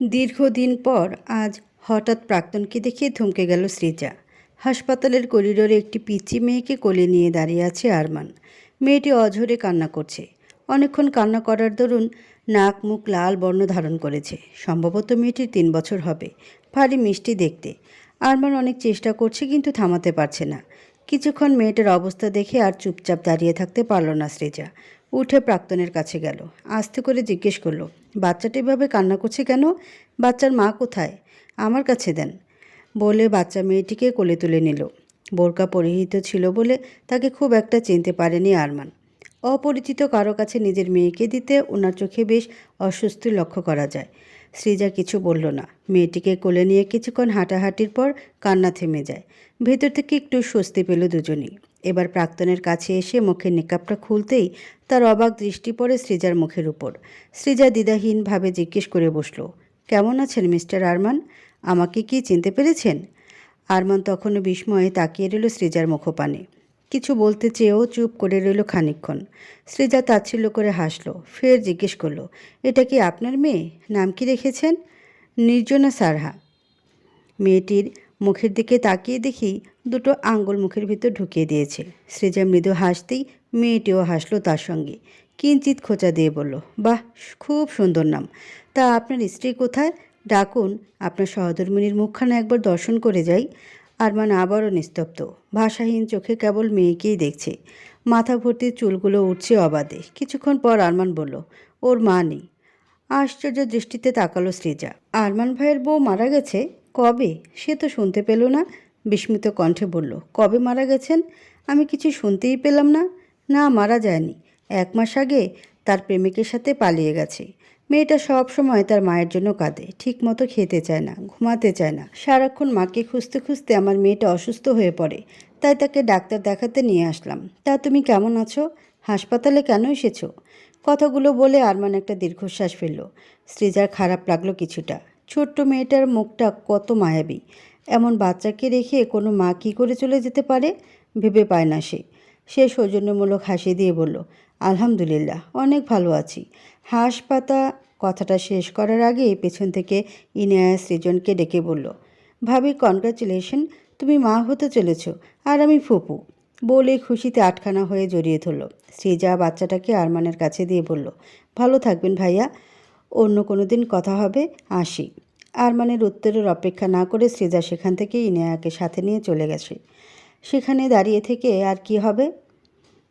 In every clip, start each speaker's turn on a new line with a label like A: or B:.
A: দীর্ঘদিন পর আজ হঠাৎ প্রাক্তনকে দেখে থমকে গেল সৃজা হাসপাতালের করিডোরে একটি পিচি মেয়েকে কোলে নিয়ে দাঁড়িয়ে আছে আরমান। মেয়েটি অঝরে কান্না করছে। অনেকক্ষণ কান্না করার দরুন নাক মুখ লাল বর্ণ ধারণ করেছে। সম্ভবত মেয়েটির তিন বছর হবে। ভারী মিষ্টি দেখতে। আরমান অনেক চেষ্টা করছে কিন্তু থামাতে পারছে না। কিছুক্ষণ মেয়েটার অবস্থা দেখে আর চুপচাপ দাঁড়িয়ে থাকতে পারল না সৃজা উঠে প্রাক্তনের কাছে গেল। আস্তে করে জিজ্ঞেস করল বাচ্চাটা এভাবে কান্না করছে কেন? বাচ্চার মা কোথায়? আমার কাছে দেন। বলে বাচ্চা মেয়েটিকে কোলে তুলে নিল। বোরকা পরিহিত ছিল বলে তাকে খুব একটা চিনতে পারেনি আরমান। অপরিচিত কারও কাছে নিজের মেয়েকে দিতে ওনার চোখে বেশ অস্বস্তি লক্ষ্য করা যায়। সৃজা কিছু বলল না। মেয়েটিকে কোলে নিয়ে কিছুক্ষণ হাঁটাহাঁটির পর কান্না থেমে যায়। ভেতর থেকে একটু স্বস্তি পেল দুজনেই। এবার প্রাক্তনের কাছে এসে মুখের নিকাপটা খুলতেই তার অবাক দৃষ্টি পড়ে সৃজার মুখের উপর। সৃজা দ্বিধাহীনভাবে জিজ্ঞেস করে বসল, কেমন আছেন মিস্টার আরমান? আমাকে কি চিনতে পেরেছেন? আরমান তখনও বিস্ময়ে তাকিয়ে রইল সৃজার মুখপানে। কিছু বলতে চেয়েও চুপ করে রইল খানিকক্ষণ। সৃজা তাচ্ছিল্য করে হাসলো, ফের জিজ্ঞেস করল, এটা কি আপনার মেয়ে? নাম কি রেখেছেন? নির্জনা সারহা। মেয়েটির মুখের দিকে তাকিয়ে দেখি দুটো আঙ্গুল মুখের ভিতর ঢুকিয়ে দিয়েছে। সৃজা মৃদু হাসতেই মেয়েটিও হাসলো তার সঙ্গে। কিঞ্চিত খোঁচা দিয়ে বলল, বাহ, খুব সুন্দর নাম। তা আপনার স্ত্রী কোথায়? ডাকুন, আপনার সহধর্মিনীর মুখখানা একবার দর্শন করে যাই। আরমান আবারও নিস্তব্ধ। ভাষাহীন চোখে কেবল মেয়েকেই দেখছে। মাথা ভর্তি চুলগুলো উঠছে অবাধে। কিছুক্ষণ পর আরমান বলল, ওর মা নেই। আশ্চর্য দৃষ্টিতে তাকালো সৃজা। আরমান ভাইয়ের বউ মারা গেছে? কবে? সে তো শুনতে পেল না। বিস্মিত কণ্ঠে বলল, কবে মারা গেছেন? আমি কিছু শুনতেই পেলাম না। না, মারা যায়নি। এক মাস আগে তার প্রেমিকের সাথে পালিয়ে গেছে। মেয়েটা সব সময় তার মায়ের জন্য কাঁদে। ঠিক মতো খেতে চায় না, ঘুমাতে চায় না। সারাক্ষণ মাকে খুঁজতে খুঁজতে আমার মেয়েটা অসুস্থ হয়ে পড়ে। তাই তাকে ডাক্তার দেখাতে নিয়ে আসলাম। তা তুমি কেমন আছো? হাসপাতালে কেন এসেছ? কথাগুলো বলে আরমান একটা দীর্ঘশ্বাস ফেলল। সৃজার খারাপ লাগল কিছুটা। ছোট্ট মেয়েটার মুখটা কত মায়াবী। এমন বাচ্চাকে রেখে কোনো মা কী করে চলে যেতে পারে? ভেবে পায় না সে। সে সৌজন্যমূলক হাসি দিয়ে বলল, আলহামদুলিল্লাহ, অনেক ভালো আছি। হাঁস পাতা কথাটা শেষ করার আগে পেছন থেকে ইনায়া সৃজনকে ডেকে বলল, ভাবি কনগ্রাচুলেশন তুমি মা হতে চলেছ, আর আমি ফুপু। বলে খুশিতে আটখানা হয়ে জড়িয়ে ধরল। সৃজা বাচ্চাটাকে আরমানের কাছে দিয়ে বলল, ভালো থাকবেন ভাইয়া। অন্য কোনো দিন কথা হবে, আসি। আর আরমানের উত্তরের অপেক্ষা না করে সৃজা সেখান থেকে ইনায়াকে সাথে নিয়ে চলে গেছে। সেখানে দাঁড়িয়ে থেকে আর কি হবে?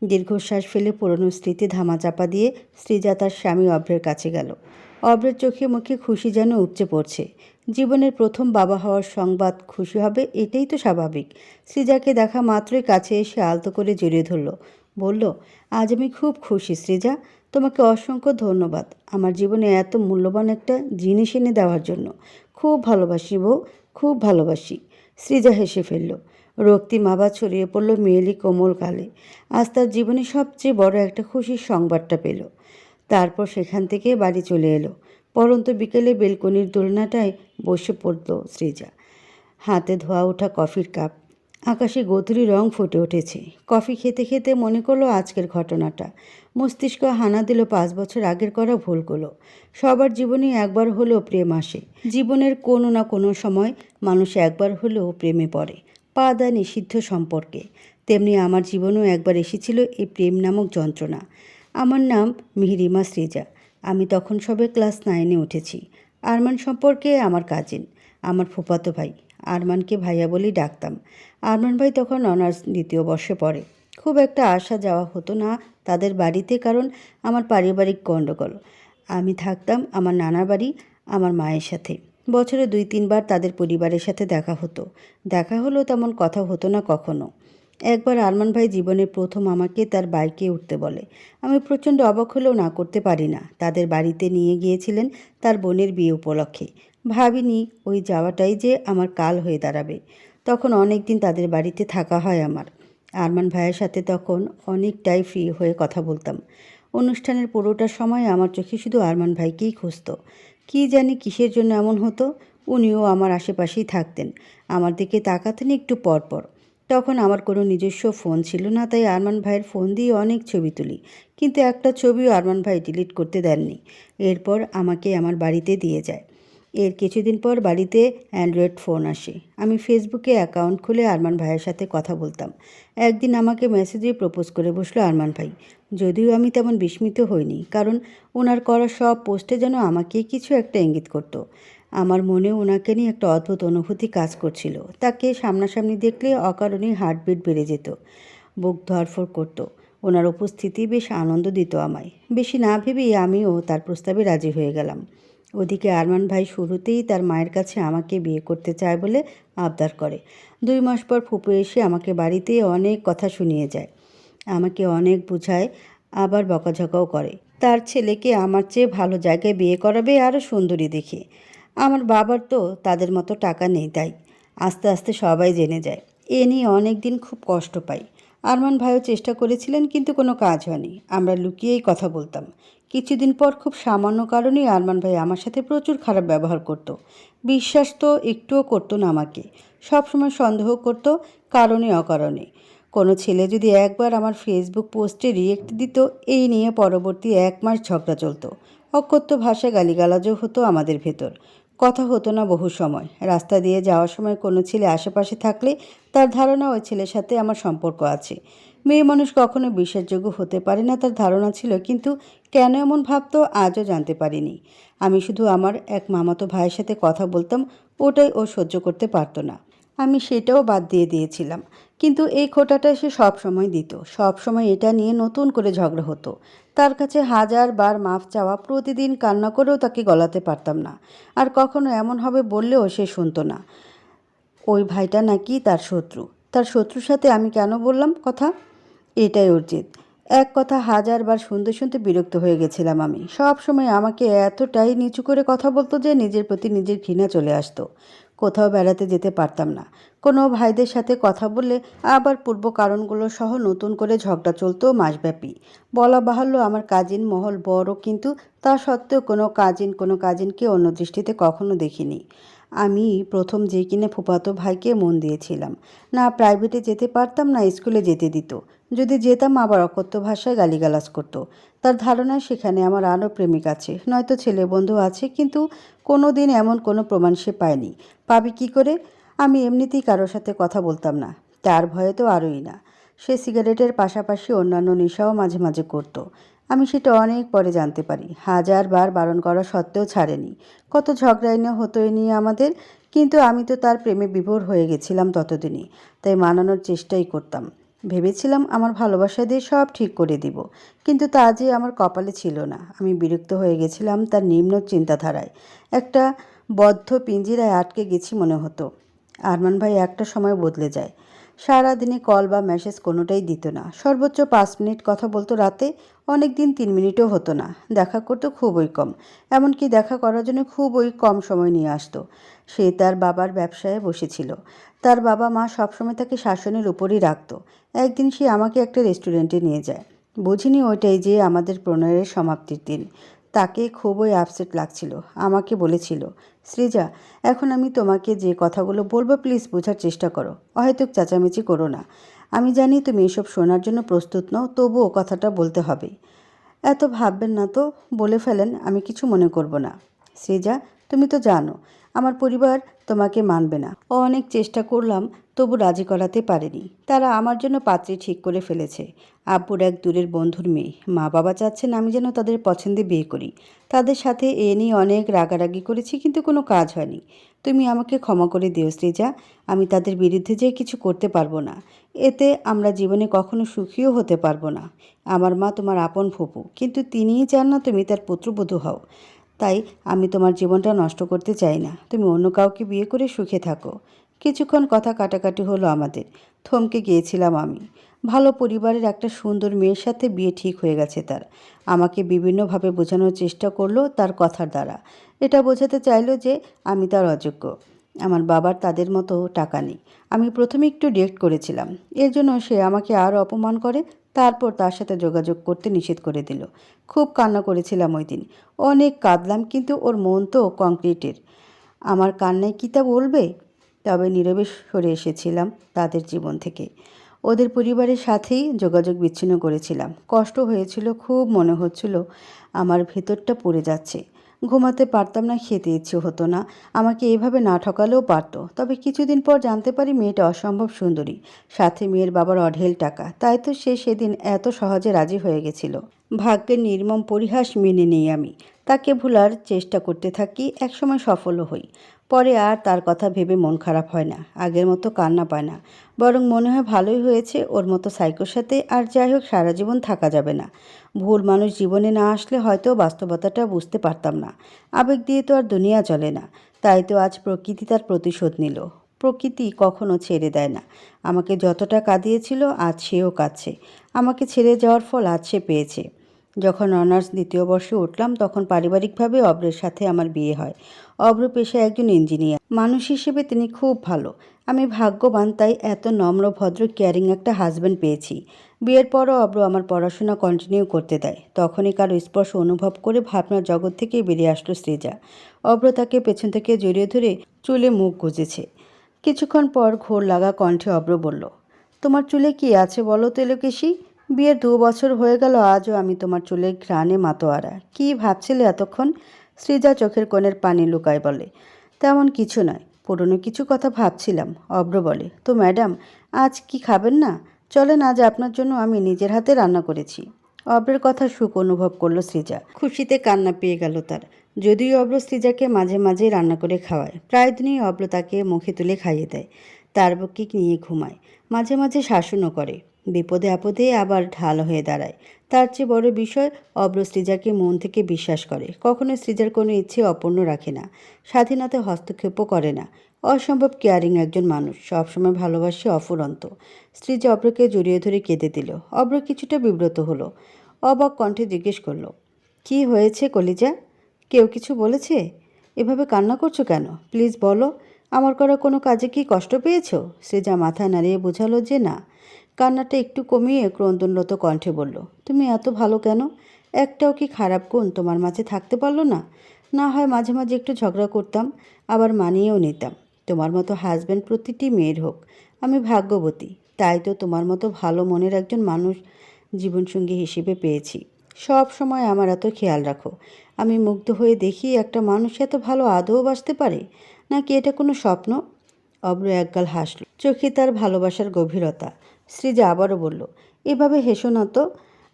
A: দীর্ঘশ্বাস ফেলে পুরনো স্মৃতি ধামাচাপা দিয়ে সৃজা তার স্বামী অভ্রের কাছে গেল। অভ্রের চোখে মুখে খুশি যেন উপচে পড়ছে। জীবনের প্রথম বাবা হওয়ার সংবাদ খুশি হবে এটাই তো স্বাভাবিক। সৃজাকে দেখা মাত্রই কাছে এসে আলতো করে জড়িয়ে ধরল। বলল, আজ আমি খুব খুশি সৃজা তোমাকে অসংখ্য ধন্যবাদ। আমার জীবনে এত মূল্যবান একটা জিনিস এনে দেওয়ার জন্য। খুব ভালোবাসি বউ, খুব ভালোবাসি। সৃজা হেসে ফেলল। রক্তিম আবার ছড়িয়ে পড়ল মেয়েলি কোমল কালে। আজ তার জীবনে সবচেয়ে বড় একটা খুশির সংবাদটা পেল। তারপর সেখান থেকে বাড়ি চলে এলো। পরন্ত বিকেলে বেলকনির দোলনাটায় বসে পড়ল সৃজা হাতে ধোয়া ওঠা কফির কাপ। আকাশে গধুরি রং ফুটে উঠেছে। কফি খেতে খেতে মনে করল আজকের ঘটনাটা। মস্তিষ্ক হানা দিল পাঁচ বছর আগের করা ভুলগুলো সবার জীবনে একবার হলেও প্রেম আসে। জীবনের কোনো না কোনো সময় মানুষ একবার হলেও প্রেমে পড়ে। পা দেয় নিষিদ্ধ সম্পর্কে। তেমনি আমার জীবনেও একবার এসেছিল এই প্রেম নামক যন্ত্রণা। আমার নাম মিহিরিমা সৃজা আমি তখন সবে ক্লাস নাইনে উঠেছি। আরমান সম্পর্কে আমার কাজিন আমার ফুফাতো ভাই। আরমানকে ভাইয়া বলেই ডাকতাম। আরমান ভাই তখন অনার্স দ্বিতীয় বর্ষে পড়ে। খুব একটা আসা যাওয়া হতো না তাদের বাড়িতে কারণ আমার পারিবারিক গণ্ডগোল। আমি থাকতাম আমার নানার বাড়ি, আমার মায়ের সাথে। বছরে দুই, তিনবার তাদের পরিবারের সাথে দেখা হতো। দেখা হলেও তেমন কথা হতো না কখনো। একবার আরমান ভাই জীবনে প্রথম আমাকে তার বাইকে উঠতে বলে। আমি প্রচণ্ড অবাক হলেও না করতে পারি না। তাদের বাড়িতে নিয়ে গিয়েছিলেন তার বোনের বিয়ে উপলক্ষে। ভাবিনি ওই যাওয়াটাই যে আমার কাল হয়ে দাঁড়াবে। তখন অনেক দিন তাদের বাড়িতে থাকা হয় আমার। আরমান ভাইয়ের সাথে তখন অনেকটাই ফ্রি হয়ে কথা বলতাম। অনুষ্ঠানের পুরোটা সময় আমার চোখে শুধু আরমান ভাইকেই খুঁজতো। কী জানি কিসের জন্য এমন হতো, উনিও আমার আশেপাশেই থাকতেন। আমার দিকে তাকাতেন একটু পরপর তখন আমার কোনো নিজস্ব ফোন ছিল না, তাই আরমান ভাইয়ের ফোন দিয়ে অনেক ছবি তুলি। কিন্তু একটা ছবিও আরমান ভাই ডিলিট করতে দেননি। এরপর আমাকে আমার বাড়িতে দিয়ে যায়। এর কিছুদিন পর বাড়িতে অ্যান্ড্রয়েড ফোন আসে। আমি ফেসবুকে অ্যাকাউন্ট খুলে আরমান ভাইয়ের সাথে কথা বলতাম। একদিন আমাকে মেসেজে প্রপোজ করে বসল আরমান ভাই। যদিও আমি তেমন বিস্মিত হইনি, কারণ ওনার করা সব পোস্টে যেন আমাকে কিছু একটা ইঙ্গিত করতো। আমার মনে ওনাকে নিয়ে একটা অদ্ভুত অনুভূতি কাজ করছিল। তাকে সামনাসামনি দেখলে অকারণেই হার্টবিট বেড়ে যেত, বুক ধরফর করতো। ওনার উপস্থিতি বেশ আনন্দ দিত আমায়। বেশি না ভেবেই আমিও তার প্রস্তাবে রাজি হয়ে গেলাম। ওদিকে আরমান ভাই শুরুতেই তার মায়ের কাছে আমাকে বিয়ে করতে চায় বলে আবদার করে। দুই মাস পর ফুপু এসে আমাকে বাড়িতে অনেক কথা শুনিয়ে যায়। আমাকে অনেক বুঝায়, আবার বকাঝকাও করে। তার ছেলেকে আমার চেয়ে ভালো জায়গায় বিয়ে করাবে আরও সুন্দরী দেখে। আমার বাবার তো তাদের মতো টাকা নেই তাই। আস্তে আস্তে সবাই জেনে যায়। এ নিয়ে অনেক দিন খুব কষ্ট পাই। আরমান ভাইও চেষ্টা করেছিলেন কিন্তু কোনো কাজ হয়নি। আমরা লুকিয়েই কথা বলতাম। কিছুদিন পর খুব সামান্য কারণেই আরমান ভাই আমার সাথে প্রচুর খারাপ ব্যবহার করত। বিশ্বাস তো একটুও করতো না আমাকে। সবসময় সন্দেহ করত কারণে অকারণে। কোনো ছেলে যদি একবার আমার ফেসবুক পোস্টে রিয়েক্ট দিত, এই নিয়ে পরবর্তী এক মাস ঝগড়া চলত। অকথ্য ভাষায় গালিগালাজও হতো আমাদের ভেতর। কথা হতো না বহু সময়। রাস্তা দিয়ে যাওয়ার সময় কোনো ছেলে আশেপাশে থাকলে তার ধারণা ওই ছেলের সাথে আমার সম্পর্ক আছে। মেয়ে মানুষ কখনো বিশ্বাসযোগ্য হতে পারে না তার ধারণা ছিল, কিন্তু কেন এমন ভাবতো আজও জানতে পারিনি। আমি শুধু আমার এক মামাতো ভাইয়ের সাথে কথা বলতাম, ওটাই ও সহ্য করতে পারতো না। আমি সেটাও বাদ দিয়ে দিয়েছিলাম, কিন্তু এই খোটাটা সে সব সময় দিত সব সময় এটা নিয়ে নতুন করে ঝগড়া হতো। তার কাছে হাজার বার মাফ চাওয়া প্রতিদিন কান্না করেও তাকে গলাতে পারতাম না, আর কখনো এমন হবে বললেও সে শুনতো না। ওই ভাইটা নাকি তার শত্রু, তার শত্রুর সাথে আমি কেন বললাম কথা? এটাই জেদ এক কথা হাজারবার শুনতে শুনতে বিরক্ত হয়ে গেছিলাম আমি। সব সময় আমাকে এতটাই নিচু করে কথা বলতো যে নিজের প্রতি নিজের ঘৃণা চলে আসতো। কোথাও বেড়াতে যেতে পারতাম না। কোনো ভাইদের সাথে কথা বললে আবার পূর্ব কারণগুলো সহ নতুন করে ঝগড়া চলতো মাসব্যাপী। বলা বাহাল্য আমার কাজিন মহল বড়, কিন্তু তা সত্ত্বেও কোনো কাজিন কোনো কাজিনকে অন্য দৃষ্টিতে কখনো দেখিনি। আমি প্রথম যে কিনে ফুপাতো ভাইকে মন দিয়েছিলাম। না প্রাইভেটে যেতে পারতাম না স্কুলে যেতে দিত। যদি যেতাম, আবার অকথ্য ভাষায় গালিগালাজ করতো। তার ধারণা সেখানে আমার আরও প্রেমিক আছে। নয়তো ছেলে বন্ধু আছে, কিন্তু কোনো দিন এমন কোনো প্রমাণ সে পায়নি। পাবি কি করে? আমি এমনিতেই কারোর সাথে কথা বলতাম না। তার ভয়ে তো আরোই না। সে সিগারেটের পাশাপাশি অন্যান্য নেশাও মাঝে মাঝে করত। আমি সেটা অনেক পরে জানতে পারি। হাজারবার বারণ করা সত্ত্বেও ছাড়েনি। কত ঝগড়া এনে হতো এ নিয়ে আমাদের, কিন্তু আমি তো তার প্রেমে বিভোর হয়ে গেছিলাম ততদিনই তাই মানানোর চেষ্টাই করতাম। ভেবেছিলাম আমার ভালোবাসা দিয়ে সব ঠিক করে দিব, কিন্তু তা যে আমার কপালে ছিল না। আমি বিরক্ত হয়ে গেছিলাম তার নিম্ন চিন্তাধারায়। একটা বদ্ধ পিঞ্জিরায় আটকে গেছি মনে হতো। আরমান ভাই একটা সময় বদলে যায়। সারা দিনে কল বা মেসেজ কোনোটাই দিত না। সর্বোচ্চ পাঁচ মিনিট কথা বলতো রাতে, অনেক দিন তিন মিনিটও হতো না। দেখা করতো খুবই কম। এমনকি দেখা করার জন্য খুবই কম সময় নিয়ে আসতো। সে তার বাবার ব্যবসায় বসেছিল। তার বাবা মা সবসময় তাকে শাসনের উপরই রাখতো। একদিন সে আমাকে একটা রেস্টুরেন্টে নিয়ে যায়। বুঝিনি ওইটাই যে আমাদের প্রণয়ের সমাপ্তির দিন। তাকে খুবই আপসেট লাগছিল। আমাকে বলেছিল সৃজা, এখন আমি তোমাকে যে কথাগুলো বলব প্লিজ বোঝার চেষ্টা করো। অহেতুক চেঁচামেচি করো না। আমি জানি তুমি এসব শোনার জন্য প্রস্তুত নও, তবুও কথাটা বলতে হবে। এত ভাববেন না তো, বলে ফেলেন, আমি কিছু মনে করব না। সৃজা, তুমি তো জানো, আমার পরিবার তোমাকে মানবে না। অনেক চেষ্টা করলাম তবু রাজি করাতে পারেনি। তারা আমার জন্য পাত্রী ঠিক করে ফেলেছে। আব্বুর এক দূরের বন্ধুর মেয়ে। মা বাবা চাচ্ছেন আমি যেন তাদের পছন্দে বিয়ে করি। তাদের সাথে এ নিয়ে অনেক রাগারাগি করেছি, কিন্তু কোনো কাজ হয়নি। তুমি আমাকে ক্ষমা করে দিও শ্রীজা। আমি তাদের বিরুদ্ধে যে কিছু করতে পারব না, এতে আমরা জীবনে কখনো সুখীও হতে পারব না। আমার মা তোমার আপন ফুপু, কিন্তু তিনিই চান না তুমি তার পুত্রবধূ হও। তাই আমি তোমার জীবনটা নষ্ট করতে চাই না। তুমি অন্য কাউকে বিয়ে করে সুখে থাকো। কিছুক্ষণ কথা কাটাকাটি হলো আমাদের। থমকে গিয়েছিলাম আমি। ভালো পরিবারের একটা সুন্দর মেয়ের সাথে বিয়ে ঠিক হয়ে গেছে তার। আমাকে বিভিন্নভাবে বোঝানোর চেষ্টা করল তার কথার দ্বারা। এটা বোঝাতে চাইলো যে আমি তার অযোগ্য। আমার বাবার তাদের মতো টাকা নেই। আমি প্রথমে একটু ডিরেক্ট করেছিলাম। এর জন্য সে আমাকে আরও অপমান করে, তারপর তার সাথে যোগাযোগ করতে নিষেধ করে দিল। খুব কান্না করেছিলাম ওই দিন। অনেক কাঁদলাম, কিন্তু ওর মন তো কংক্রিটের আমার কান্নায় কী তা বলবে? তবে নীরবে সরে এসেছিলাম তাদের জীবন থেকে। ওদের পরিবারের সাথেই যোগাযোগ বিচ্ছিন্ন করেছিলাম। কষ্ট হয়েছিল, খুব মনে হচ্ছিল আমার ভেতরটা পড়ে যাচ্ছে। ঘুমাতে পারতাম না, খেতে ইচ্ছে হতো না। আমাকে এভাবে না ঠকালেও পারতো। তবে কিছুদিন পর জানতে পারি মেয়েটা অসম্ভব সুন্দরী। সাথে মেয়ের বাবার অঢেল টাকা। তাই তো সে সেদিন এত সহজে রাজি হয়ে গেছিল। ভাগ্যের নির্মম পরিহাস মেনে নেই আমি। তাকে ভুলার চেষ্টা করতে থাকি, একসময় সফলও হই। পরে আর তার কথা ভেবে মন খারাপ হয় না, আগের মতো কান্না পায় না। বরং মনে হয় ভালোই হয়েছে ওর মতো সাইকোর সাথে আর যাই হোক সারা জীবন থাকা যাবে না। ভুল মানুষ জীবনে না আসলে হয়তো বাস্তবতাটা বুঝতে পারতাম না। আবেগ দিয়ে তো আর দুনিয়া চলে না, তাই তো আজ প্রকৃতি তার প্রতিশোধ নিল। প্রকৃতি কখনো ছেড়ে দেয় না। আমাকে যতটা কাঁদিয়েছিল আজ সেও কাঁদছে। আমাকে ছেড়ে যাওয়ার ফল আজ সে পেয়েছে। যখন অনার্স দ্বিতীয় বর্ষে উঠলাম, তখন পারিবারিকভাবে অব্রের সাথে আমার বিয়ে হয়। অব্র পেশায় একজন ইঞ্জিনিয়ার। মানুষ হিসেবে তিনি খুব ভালো। আমি ভাগ্যবান, তাই এত নম্র, ভদ্র, কেয়ারিং একটা হাজব্যান্ড পেয়েছি। বিয়ের পরও অব্র আমার পড়াশোনা কন্টিনিউ করতে দেয়। তখনই কারও স্পর্শ অনুভব করে ভাবনার জগৎ থেকে বেরিয়ে আসলো শ্রীজা। অব্র তাকে পেছন থেকে জড়িয়ে ধরে চুলে মুখ গুজেছে। কিছুক্ষণ পর ঘোর লাগা কণ্ঠে অব্র বলল, তোমার চুলে কি আছে বলো তো এলোকেশি? বিয়ের দু বছর হয়ে গেল, আজও আমি তোমার চুলের ঘ্রাণে মাতোয়ারা। কি ভাবছিলে এতক্ষণ? শ্রীজা চোখের কোণের পানি লুকায় বলে, তেমন কিছু নয়, পুরনো কিছু কথা ভাবছিলাম অব্র বলে। তো ম্যাডাম, আজ কি খাবেন না? চলেন, আজ আপনার জন্য আমি নিজের হাতে রান্না করেছি। অব্রের কথা সুখ অনুভব করল সৃজা। খুশিতে কান্না পেয়ে গেল তার। যদিও অব্র সৃজাকে মাঝে মাঝে রান্না করে খাওয়ায়, প্রায় দিনই অব্র তাকে মুখে তুলে খাইয়ে দেয়, তার বুকে নিয়ে ঘুমায়, মাঝে মাঝে শাসনও করে। বিপদে আপদে আবার ঢাল হয়ে দাঁড়ায়। তার চেয়ে বড় বিষয়, অব্র সৃজাকে মন থেকে বিশ্বাস করে। কখনো সৃজার কোনো ইচ্ছে অপূর্ণ রাখে না। স্বাধীনতায় হস্তক্ষেপও করে না। অসম্ভব কেয়ারিং একজন মানুষ, সবসময় ভালোবাসে অফুরন্ত। সৃজা অব্রকে জড়িয়ে ধরে কেঁদে দিল। অব্র কিছুটা বিব্রত হলো। অবাক কণ্ঠে জিজ্ঞেস করল, কি হয়েছে কলিজা? কেউ কিছু বলেছে? এভাবে কান্না করছ কেন? প্লিজ বলো। আমার করা কোনো কাজে কি কষ্ট পেয়েছ? সৃজা মাথা নাড়িয়ে বোঝালো যে না। কান্নাটা একটু কমিয়ে ক্রন্দনরত কণ্ঠে বলল, তুমি এত ভালো কেন? একটাও কি খারাপ গুণ তোমার মাঝে থাকতে পারল না? না হয় মাঝে মাঝে একটু ঝগড়া করতাম, আবার মানিয়েও নিতাম। তোমার মতো হাজব্যান্ড প্রতিটি মেয়ের হোক, আমি ভাগ্যবতী। তাই তো তোমার মতো ভালো মনের একজন মানুষ জীবনসঙ্গী হিসেবে পেয়েছি। সব সময় আমার এত খেয়াল রাখো। আমি মুগ্ধ হয়ে দেখি একটা মানুষ এত ভালো আদৌ বাসতে পারে? নাকি এটা কোনো স্বপ্ন? অব্র একগাল হাসল। চোখে তার ভালোবাসার গভীরতা। সৃজা আবারও বলল, এভাবে হেসো না তো,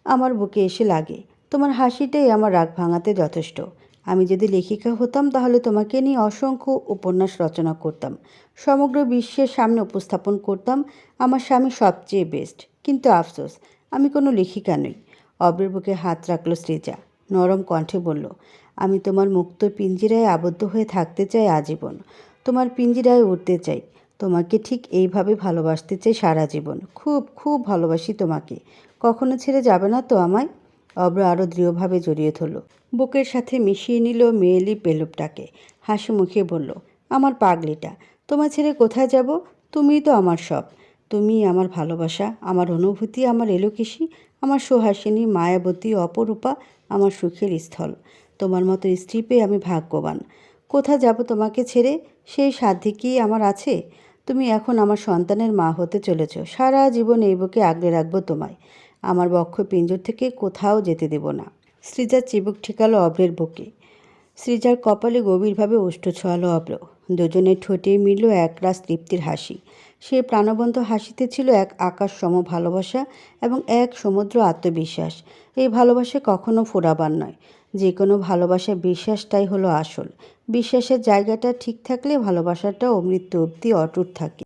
A: আমার বুকে এসে লাগে। তোমার হাসিটাই আমার রাগ ভাঙাতে যথেষ্ট। আমি যদি লেখিকা হতাম, তাহলে তোমাকে নিয়ে অসংখ্য উপন্যাস রচনা করতাম। সমগ্র বিশ্বের সামনে উপস্থাপন করতাম আমার স্বামী সবচেয়ে বেস্ট কিন্তু আফসোস, আমি কোনো লেখিকা নই। অব্রের বুকে হাত রাখল শ্রীজা নরম কণ্ঠে বলল, আমি তোমার মুক্ত পিঞ্জিরায় আবদ্ধ হয়ে থাকতে চাই আজীবন। তোমার পিঞ্জিরায় উঠতে চাই। তোমাকে ঠিক এইভাবে ভালোবাসতে চাই সারা জীবন। খুব খুব ভালোবাসি তোমাকে। কখনো ছেড়ে যাবে না তো আমায়? অব্র আরও দৃঢ়ভাবে জড়িয়ে ধরল। বুকের সাথে মিশিয়ে নিল মেয়েলি পেলুপটাকে। হাসি মুখে বলল, আমার পাগলিটা তোমায় ছেড়ে কোথায় যাব? তুমিই তো আমার সব। তুমি আমার ভালোবাসা, আমার অনুভূতি, আমার এলোকেশি, আমার সুহাসিনী, মায়াবতী, অপরূপা, আমার সুখের স্থল। তোমার মতো স্ত্রী পেয়ে আমি ভাগ্যবান। কোথা যাব তোমাকে ছেড়ে? সেই সাধ্যে কি আমার আছে? তুমি এখন আমার সন্তানের মা হতে চলেছ। সারা জীবন এই বুকে আগলে রাখব তোমায়। আমার বক্ষ পিঞ্জর থেকে কোথাও যেতে দেব না। শ্রীজার চিবুক ঠেকালো অব্রের বুকে। শ্রীজার কপালে গভীরভাবে ওষ্ঠ ছোঁয়ালো অব্র দুজনের ঠোঁটে মিলল একরাশ তৃপ্তির হাসি। সে প্রাণবন্ত হাসিতে ছিল এক আকাশ সম ভালোবাসা এবং এক সমুদ্র আত্মবিশ্বাস। এই ভালোবাসা কখনো ফোরাবার নয়। যে কোনো ভালোবাসা বিশ্বাসটাই হলো আসল। বিশ্বাসের জায়গাটা ঠিক থাকলে ভালোবাসাটাও মৃত্যু অবধি অটুট থাকে।